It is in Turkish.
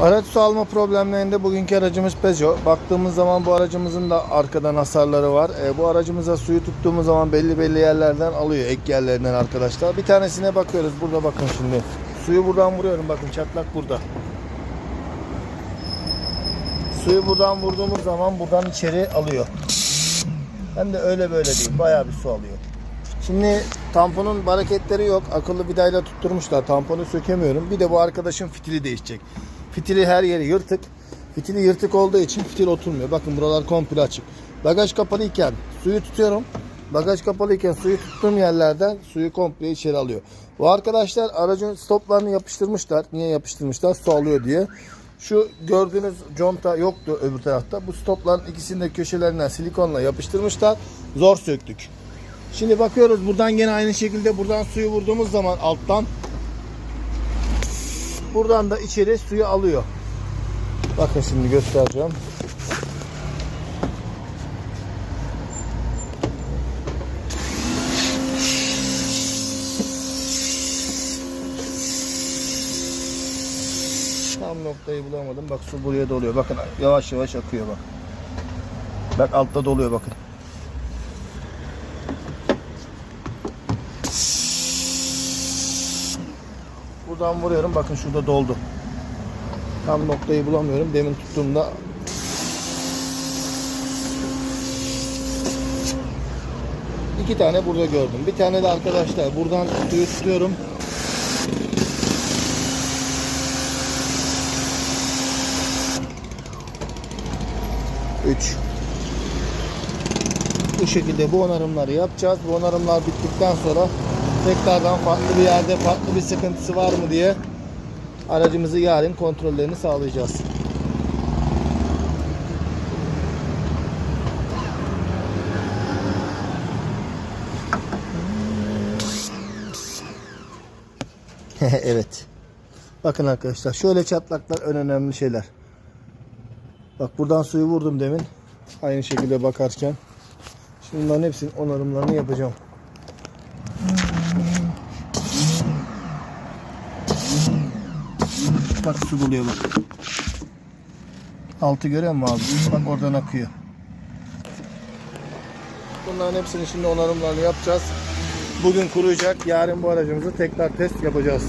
Araç su alma problemlerinde bugünkü aracımız Peugeot. Baktığımız zaman bu aracımızın da arkadan hasarları var. E, bu aracımıza suyu tuttuğumuz zaman belli belli yerlerden alıyor. Ek yerlerinden arkadaşlar. Bir tanesine bakıyoruz. Burada bakın şimdi. Suyu buradan vuruyorum. Bakın çatlak burada. Suyu buradan vurduğumuz zaman buradan içeri alıyor. Hem de öyle böyle değil. Bayağı bir su alıyor. Şimdi tamponun hareketleri yok. Akıllı vidayla tutturmuşlar. Tamponu sökemiyorum. Bir de bu arkadaşın fitili değişecek. Fitili her yeri yırtık. Fitili yırtık olduğu için fitil oturmuyor. Bakın buralar komple açık. Bagaj kapalıyken suyu tutuyorum. Bagaj kapalıyken suyu tuttuğum yerlerden suyu komple içeri alıyor. Bu arkadaşlar aracın stoplarını yapıştırmışlar. Niye yapıştırmışlar? Su alıyor diye. Şu gördüğünüz conta yoktu öbür tarafta. Bu stopların ikisini de köşelerinden silikonla yapıştırmışlar. Zor söktük. Şimdi bakıyoruz buradan gene aynı şekilde buradan suyu vurduğumuz zaman alttan buradan da içeri suyu alıyor. Bakın şimdi göstereceğim. Tam noktayı bulamadım. Bak su buraya doluyor. Bakın yavaş yavaş akıyor bak. Bak altta doluyor bakın. Buradan vuruyorum. Bakın şurada doldu. Tam noktayı bulamıyorum. Demin tuttuğumda iki tane burada gördüm. Bir tane de arkadaşlar buradan suyu tutuyorum. Üç. Bu şekilde bu onarımları yapacağız. Bu onarımlar bittikten sonra tekrardan farklı bir yerde farklı bir sıkıntısı var mı diye aracımızı yarın kontrollerini sağlayacağız. evet. Bakın arkadaşlar şöyle çatlaklar en önemli şeyler. Bak buradan suyu vurdum demin. Aynı şekilde bakarken. Şimdi bunların hepsinin onarımlarını yapacağım. Bak su doluyor bak. Altı görüyor musun abi? Bak oradan akıyor. Bunların hepsini şimdi onarımlarını yapacağız. Bugün kuruyacak. Yarın bu aracımızı tekrar test yapacağız.